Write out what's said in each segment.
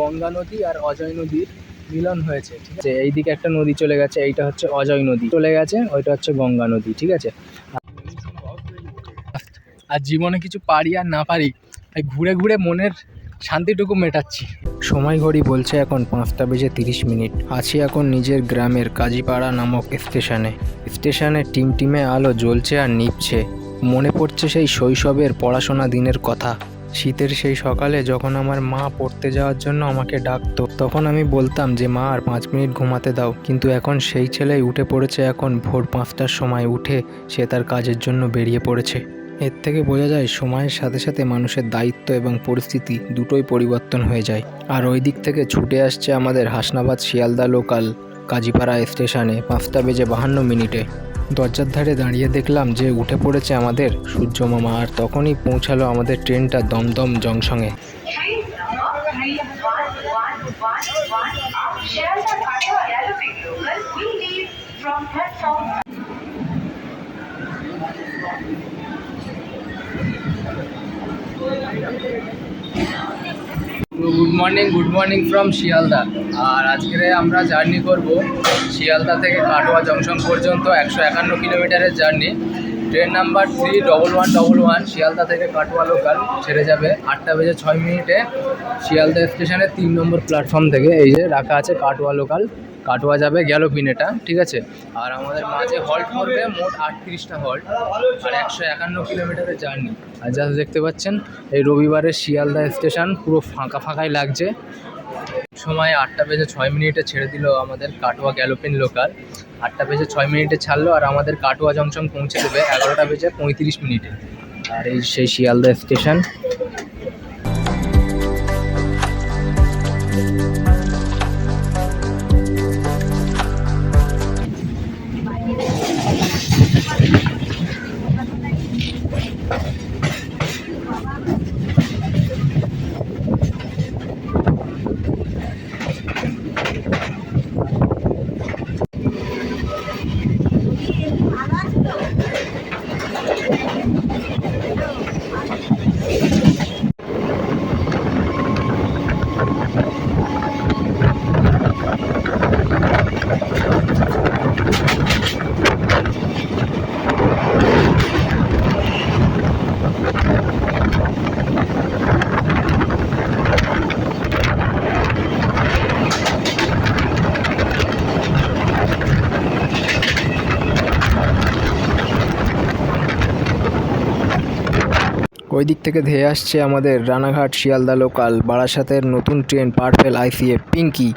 গঙ্গা নদী আর অজয় নদীর মিলন হয়েছে, ঠিক আছে? এইদিকে একটা নদী চলে গেছে, এইটা হচ্ছে অজয় নদী। চলে গেছে, ওইটা হচ্ছে গঙ্গা নদী, ঠিক আছে? আর জীবনে কিছু পারি আর না পারি, তাই ঘুরে ঘুরে মনের শান্তিটুকু মেটাচ্ছি। সময় ঘড়ি বলছে এখন পাঁচটা বেজে তিরিশ মিনিট। আছি এখন নিজের গ্রামের কাজীপাড়া নামক স্টেশনে। স্টেশনে টিম টিমে আলো জ্বলছে আর নিভছে। মনে পড়ছে সেই শৈশবের পড়াশোনা দিনের কথা। শীতের সেই সকালে যখন আমার মা পড়তে যাওয়ার জন্য আমাকে ডাকতো, তখন আমি বলতাম যে, মা, আর পাঁচ মিনিট ঘুমাতে দাও। কিন্তু এখন সেই ছেলেই উঠে পড়েছে, এখন ভোর পাঁচটার সময় উঠে সে তার কাজের জন্য বেরিয়ে পড়েছে। এর থেকে বোঝা যায়, সময়ের সাথে সাথে মানুষের দায়িত্ব এবং পরিস্থিতি দুটোই পরিবর্তন হয়ে যায়। আর ওই দিক থেকে ছুটে আসছে আমাদের হাসনাবাদ শিয়ালদা লোকাল কাজীপাড়া স্টেশনে পাঁচটা বেজে বাহান্ন মিনিটে। দরজার ধারে দাঁড়িয়ে দেখলাম যে উঠে পড়েছে আমাদের সূর্য মামা, আর তখনই পৌঁছালো আমাদের ট্রেনটা দমদম জংশনে। Train good morning good morning from Sealdah. আর আজকে আমরা জার্নি করব শিয়ালদা থেকে কাটোয়া জংশন পর্যন্ত একশো একান্ন কিলোমিটারের journey train number three double one double one Sealdah থেকে কাটোয়া লোকাল ছেড়ে যাবে আটটা বেজে ছয় মিনিটে। শিয়ালদা স্টেশনের তিন নম্বর প্ল্যাটফর্ম থেকে এই যে রাখা আছে কাটোয়া লোকাল কাটোয়া যাবে গ্যালোপিন পিনেটা, ঠিক আছে? আর আমাদের মাঝে হল্ট করবে মোট আটত্রিশটা হল্ট আর একশো একান্ন কিলোমিটারের জার্নি। আর যা দেখতে পাচ্ছেন, এই রবিবারের শিয়ালদা স্টেশন পুরো ফাঁকা ফাঁকাই লাগছে। সময় আটটা বেজে ছয় মিনিটে ছেড়ে দিল আমাদের কাটোয়া গ্যালোপিন লোকাল আটটা বেজে ছয় মিনিটে ছাড়লো আর আমাদের কাটোয়া জংশন পৌঁছে দেবে এগারোটা বেজে পঁয়ত্রিশ মিনিটে। আর এই সেই শিয়ালদা স্টেশন ওই দিক থেকে ধেয়ে আসছে আমাদের রানাঘাট, শিয়ালদা লোকাল বারাসাতের নতুন ট্রেন পার্পেল আইসিএফ পিঙ্কি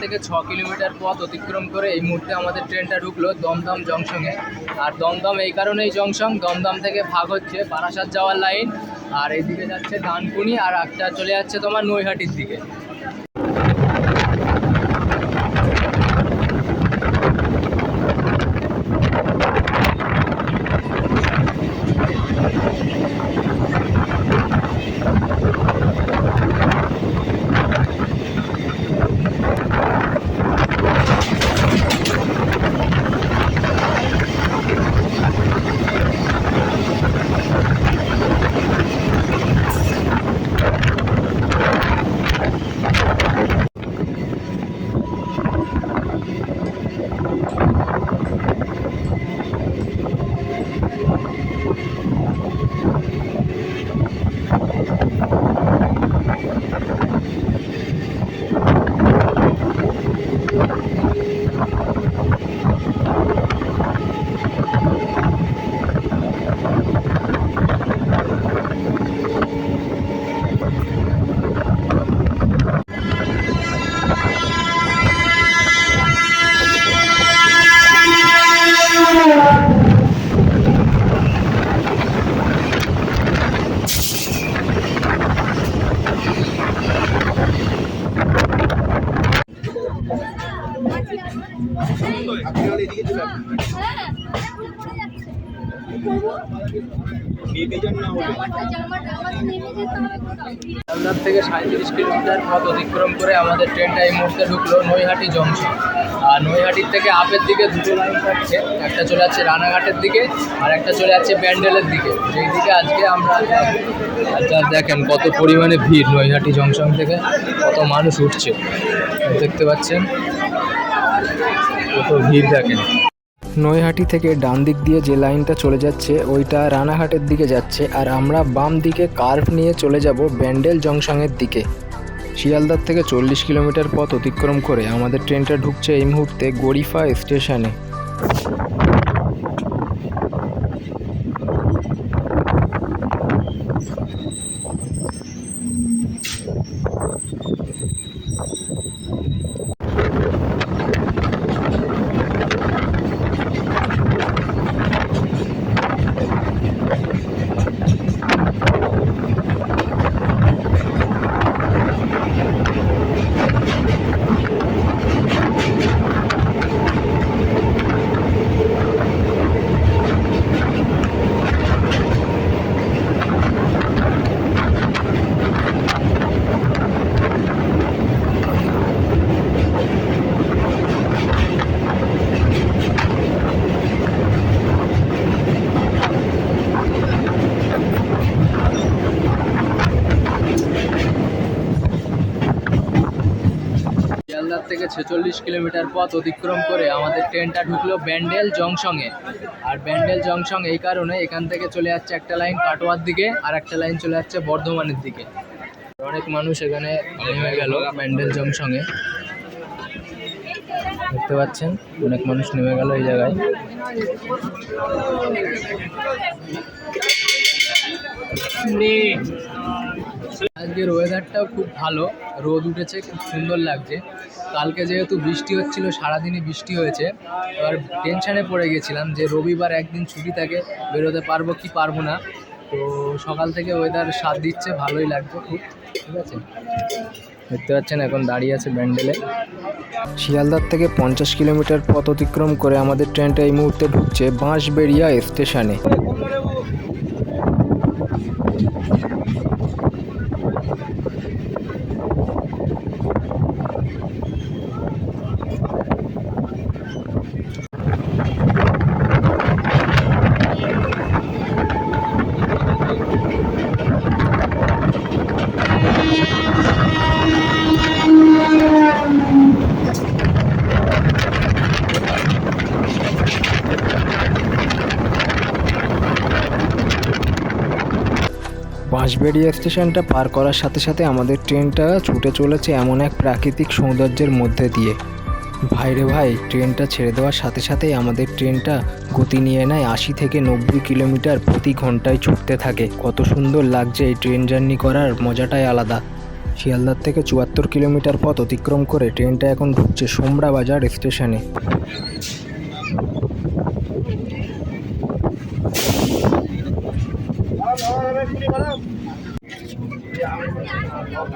থেকে ছ কিলোমিটার পথ অতিক্রম করে এই মুহূর্তে আমাদের ট্রেনটা ঢুকলো দমদম জংশনে। আর দমদম এই কারণেই জংশন, দমদম থেকে ভাগ হচ্ছে বারাসাত যাওয়ার লাইন। আর এইদিকে যাচ্ছে ডানকুনি আর একটা চলে যাচ্ছে তোমার নৈহাটির দিকে। হালদার থেকে সাঁত্রিশ কিলোমিটার পথ অতিক্রম করে আমাদের ট্রেনটা এই মুহূর্তে ঢুকলো নৈহাটি জংশন। আর নৈহাটির থেকে আপের দিকে দুটো লাইন থাকছে। একটা চলে যাচ্ছে রানাঘাটের দিকে, আর একটা চলে যাচ্ছে ব্যান্ডেলের দিকে। যেই দিকে আজকে আমরা আচ্ছা দেখেন কত পরিমাণে ভিড় নৈহাটি জংশন থেকে, কত মানুষ উঠছে। দেখতে পাচ্ছেন? ভিড় থাকে নৈহাটি থেকে ডান দিক দিয়ে যে লাইনটা চলে যাচ্ছে, ওইটা রানাঘাটের দিকে যাচ্ছে আর আমরা বাম দিকে কার্ভ নিয়ে চলে যাব ব্যান্ডেল জংশনের দিকে। শিয়ালদার থেকে চল্লিশ কিলোমিটার পথ অতিক্রম করে আমাদের ট্রেনটা ঢুকছে এই মুহূর্তে গরিফা স্টেশনে শিয়ালদার থেকে ছেচল্লিশ কিলোমিটার পথ অতিক্রম করে আমাদের ট্রেনটা ঢুকলো ব্যান্ডেল জংশনে। আর ব্যান্ডেল জংশন এই কারণে এখান থেকে চলে যাচ্ছে একটা লাইন কাটোয়ার দিকে, আর একটা লাইন চলে যাচ্ছে বর্ধমানের দিকে। অনেক মানুষ এখানে নেমে গেল ব্যান্ডেল জংশনে। দেখতে পাচ্ছেন, অনেক মানুষ নেমে গেল এই জায়গায়। আজকের ওয়েদারটাও খুব ভালো। রোদ উঠেছে, খুব সুন্দর লাগছে। কালকে যেহেতু বৃষ্টি হচ্ছিল, সারাদিনই বৃষ্টি হয়েছে। এবার টেনশানে পড়ে গেছিলাম যে রবিবার একদিন ছুটি থাকে, বেরোতে পারব কি পারব না। তো সকাল থেকে ওয়েদার সাথ দিচ্ছে, ভালোই লাগছে খুব, ঠিক আছে? দেখতে পাচ্ছেন এখন দাঁড়িয়ে আছে ব্যান্ডেলে। শিয়ালদার থেকে পঞ্চাশ কিলোমিটার পথ অতিক্রম করে আমাদের ট্রেনটা এই মুহূর্তে ঢুকছে বাঁশবেড়িয়া স্টেশনে। বাঁশবেড়িয়া স্টেশনটা পার করার সাথে সাথে আমাদের ট্রেনটা ছুটে চলেছে এমন এক প্রাকৃতিক সৌন্দর্যের মধ্যে দিয়ে। ভাইরে ভাই, ট্রেনটা ছেড়ে দেওয়ার সাথে সাথেই আমাদের ট্রেনটা গতি নিয়ে নেয় আশি থেকে নব্বই কিলোমিটার প্রতি ঘন্টায় ছুটতে থাকে। কত সুন্দর লাগছে এই ট্রেন জার্নি করার, মজাটাই আলাদা। শিয়ালদার থেকে চুয়াত্তর কিলোমিটার পথ অতিক্রম করে ট্রেনটা এখন ঢুকছে সোমরা বাজার স্টেশনে।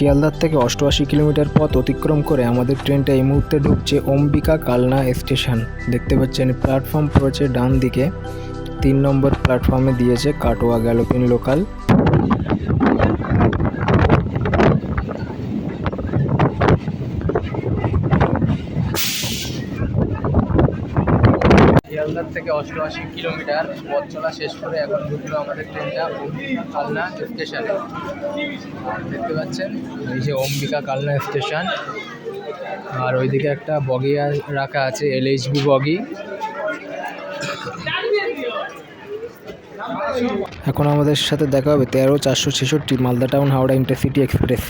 শিয়ালদার থেকে অষ্টআশি কিলোমিটার পথ অতিক্রম করে আমাদের ট্রেনটা এই মুহূর্তে ঢুকছে অম্বিকা কালনা স্টেশন। দেখতে পাচ্ছেন, প্ল্যাটফর্ম পড়েছে ডান দিকে তিন নম্বর প্ল্যাটফর্মে দিয়েছে কাটোয়া গ্যালোপিন লোকাল শিয়ালদার থেকে অষ্টআশি কিলোমিটার পথ চলা শেষ করে এখন ঢুকলো আমাদের ট্রেনটা কালনা স্টেশনে। দেখতে পাচ্ছেন? এই যে অম্বিকা কালনা স্টেশন। আর ওইদিকে একটা বগি রাখা আছে, এলএইচবি বগি। এখন আমাদের সাথে দেখা হবে তেরো চারশো ছেষট্টি Malda town Howrah intercity express.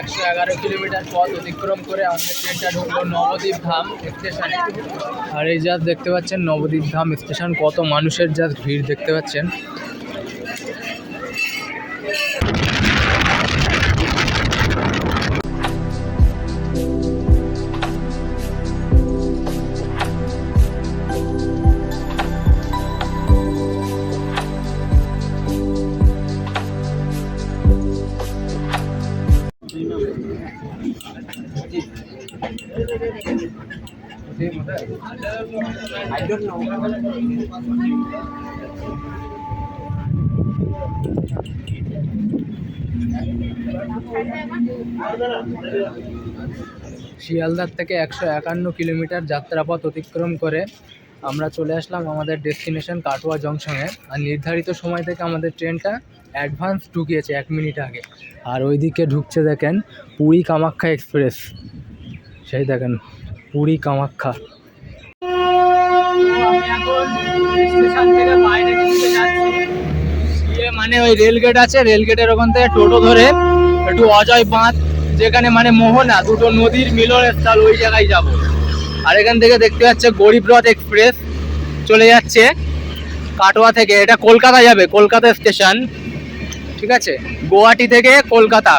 একশো এগারো কিলোমিটার পথ অতিক্রম করে আমাদের ট্রেনটা ঢুকলো নবদ্বীপ ধাম স্টেশনে। আর এই যা দেখতে পাচ্ছেন, নবদ্বীপ ধাম স্টেশন, কত মানুষের যা ভিড় দেখতে পাচ্ছেন। শিয়ালদার থেকে একশো একান্ন কিলোমিটার যাত্রাপথ অতিক্রম করে আমরা চলে আসলাম আমাদের ডেস্টিনেশন কাটোয়া জংশনে। আর নির্ধারিত সময় থেকে আমাদের ট্রেনটা অ্যাডভান্স ঢুকিয়েছে এক মিনিট আগে। আর ওইদিকে ঢুকছে দেখেন পুরী কামাখ্যা এক্সপ্রেস। সেই দেখেন, পুরী কামাখ্যা। মানে ওই রেল গেট আছে রেল গেটের ওখান থেকে টোটো ধরে একটু অজয় বাঁধ, যেখানে মানে মোহনা, দুটো নদীর মিলনের স্থল, ওই জায়গায় যাব। আর এখান থেকে দেখতে পাচ্ছে গরিবরথ এক্সপ্রেস চলে যাচ্ছে কাটোয়া থেকে। এটা কলকাতা যাবে, কলকাতা স্টেশন। ঠিক আছে? গুয়াহাটি থেকে কলকাতা।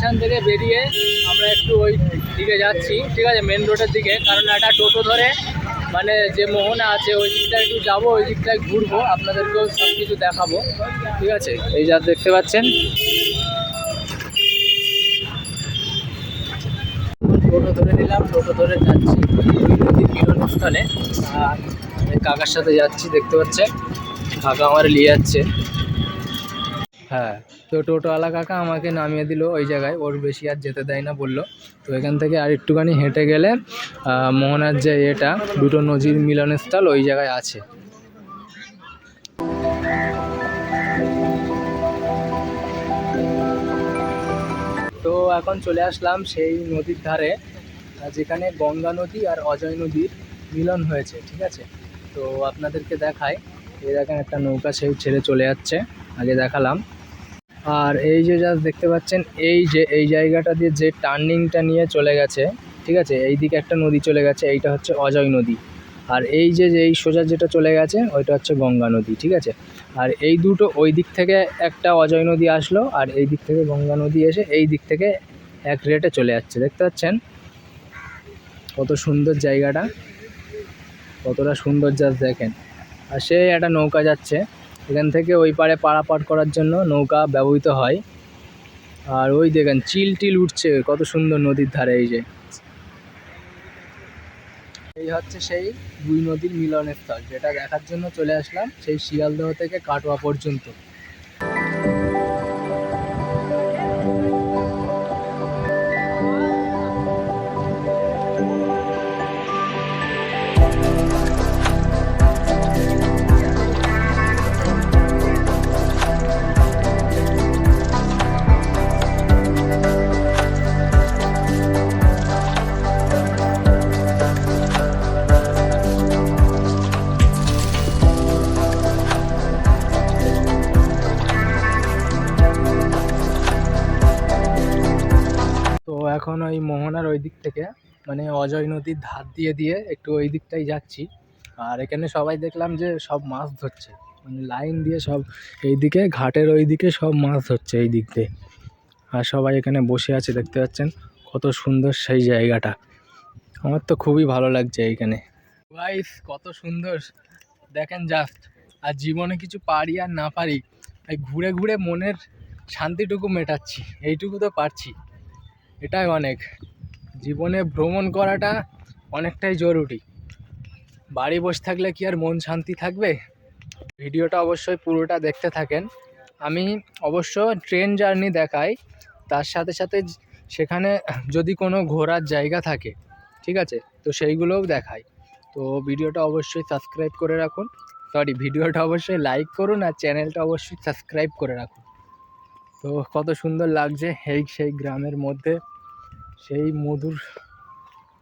স্টেশন থেকে বেরিয়ে আমরা একটু ওই দিকে যাচ্ছি। ঠিক আছে মেন রোডের দিকে। কারণ একটা টোটো ধরে মানে যে মোহনা আছে, ওই দিকটা একটু যাব, ওই দিকটায় ঘুরবো। আপনাদেরকেও সব কিছু দেখাবো। ঠিক আছে, এই যা দেখতে পাচ্ছেন। টোটো ধরে নিলাম, টোটো ধরে যাচ্ছি মিলনস্থানে আর কাকার সাথে যাচ্ছি, দেখতে পাচ্ছেন। কাকা আমার নিয়ে যাচ্ছে। হ্যাঁ তো টোটোওয়ালা কাকা আমাকে নামিয়ে দিল ওই জায়গায়, ওর বেশি আর যেতে দেয় না বলল। তো এখান থেকে আর একটুখানি হেঁটে গেলে মোহনার যে এটা, দুটো নদীর মিলনস্থল ওই জায়গায় আছে। তো এখন চলে আসলাম সেই নদীর ধারে যেখানে গঙ্গা নদী আর অজয় নদীর মিলন হয়েছে, ঠিক আছে? তো আপনাদেরকে দেখায় এই দেখেন একটা নৌকা সেই ছেড়ে চলে যাচ্ছে, আগে দেখালাম। আর এই যে জাস্ট দেখতে পাচ্ছেন, এই যে, এই জায়গাটা দিয়ে যে টার্নিংটা নিয়ে চলে গেছে, ঠিক আছে? এই দিকে একটা নদী চলে গেছে, এইটা হচ্ছে অজয় নদী। আর এই যে এই সোজা যেটা চলে গেছে, ওইটা হচ্ছে গঙ্গা নদী, ঠিক আছে? আর এই দুটো ওই দিক থেকে একটা অজয় নদী আসলো, আর এই দিক থেকে গঙ্গা নদী এসে এই দিক থেকে এক রেটে চলে যাচ্ছে, দেখতে পাচ্ছেন? কত সুন্দর জায়গাটা। কতটা সুন্দর জাস্ট দেখেন। আর সে একটা নৌকা যাচ্ছে। এখান থেকে ওই পারে পারাপার করার জন্য নৌকা ব্যবহৃত হয়। আর ওই দেখেন, চিল টিল উঠছে, কত সুন্দর নদীর ধারে এই যে। এই হচ্ছে সেই দুই নদীর মিলনের স্থল, যেটা দেখার জন্য চলে আসলাম, সেই শিয়ালদহ থেকে কাটোয়া পর্যন্ত। ওই দিক থেকে মানে অজয় নদীর ধার দিয়ে দিয়ে একটু ওই দিকটাই যাচ্ছি। আর এখানে সবাই দেখলাম যে সব মাছ ধরছে। মানে লাইন দিয়ে সব এইদিকে ঘাটের ওই দিকে সব মাছ ধরছে এই দিক দিয়ে। আর সবাই এখানে বসে আছে, দেখতে পাচ্ছেন কত সুন্দর সেই জায়গাটা। আমার তো খুবই ভালো লাগছে এইখানে। গাইস কত সুন্দর। দেখেন জাস্ট আর জীবনে কিছু পারি আর না পারি এই ঘুরে ঘুরে মনের শান্তিটুকু মেটাচ্ছি। এইটুকু তো পারছি। এটাই অনেক। জীবনে ভ্রমণ করাটা অনেকটাই জরুরি। বাড়ি বসে থাকলে কি আর মন শান্তি থাকবে? ভিডিওটা অবশ্যই পুরোটা দেখতে থাকেন। আমি অবশ্য ট্রেন জার্নি দেখাই, তার সাথে সাথে সেখানে যদি কোনো ঘোরার জায়গা থাকে, ঠিক আছে? তো সেইগুলোও দেখাই। তো ভিডিওটা অবশ্যই সাবস্ক্রাইব করে রাখুন। সরি ভিডিওটা অবশ্যই লাইক করুন আর চ্যানেলটা অবশ্যই সাবস্ক্রাইব করে রাখুন। তো কত সুন্দর লাগছে এই সেই গ্রামের মধ্যে। সেই মধুর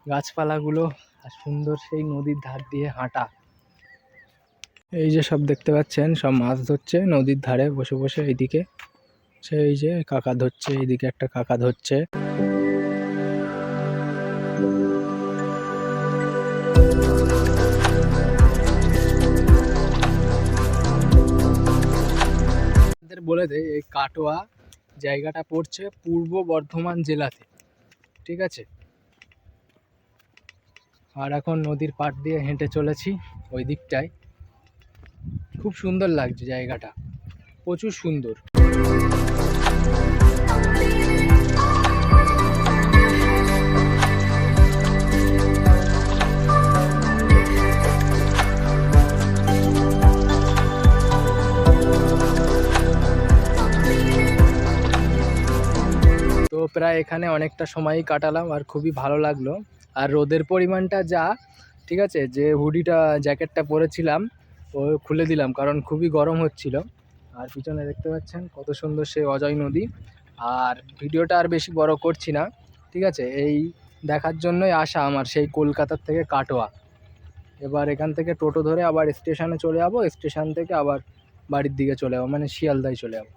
গাছপালাগুলো আর সুন্দর সেই নদীর ধার দিয়ে হাঁটা। এই যে সব দেখতে পাচ্ছেন, সব মাছ ধরছে নদীর ধারে বসে বসে এইদিকে। সেই যে কাকা ধরছে, এইদিকে একটা কাকা ধরছে। বলে দেয়, এই কাটোয়া জায়গাটা পড়ছে পূর্ব বর্ধমান জেলাতে। ঠিক আছে? আর এখন নদীর পাড় দিয়ে হেঁটে চলেছি ওই দিকটায়। খুব সুন্দর লাগছে জায়গাটা। প্রচুর সুন্দর। প্রায় এখানে অনেকটা সময়ই কাটালাম আর খুবই ভালো লাগল। আর রোদের পরিমাণটা যা, ঠিক আছে, যে হুডিটা, জ্যাকেটটা পরেছিলাম, ও খুলে দিলাম কারণ খুবই গরম হচ্ছিল। আর পিছনে দেখতে পাচ্ছেন কত সুন্দর সেই অজয় নদী। আর ভিডিওটা আর বেশি বড় করছি না, ঠিক আছে, এই দেখার জন্যই আসা আমার সেই কলকাতার থেকে কাটোয়া। এবার এখান থেকে টোটো ধরে আবার স্টেশনে চলে যাব, স্টেশন থেকে আবার বাড়ির দিকে চলে যাব মানে শিয়ালদায় চলে যাব।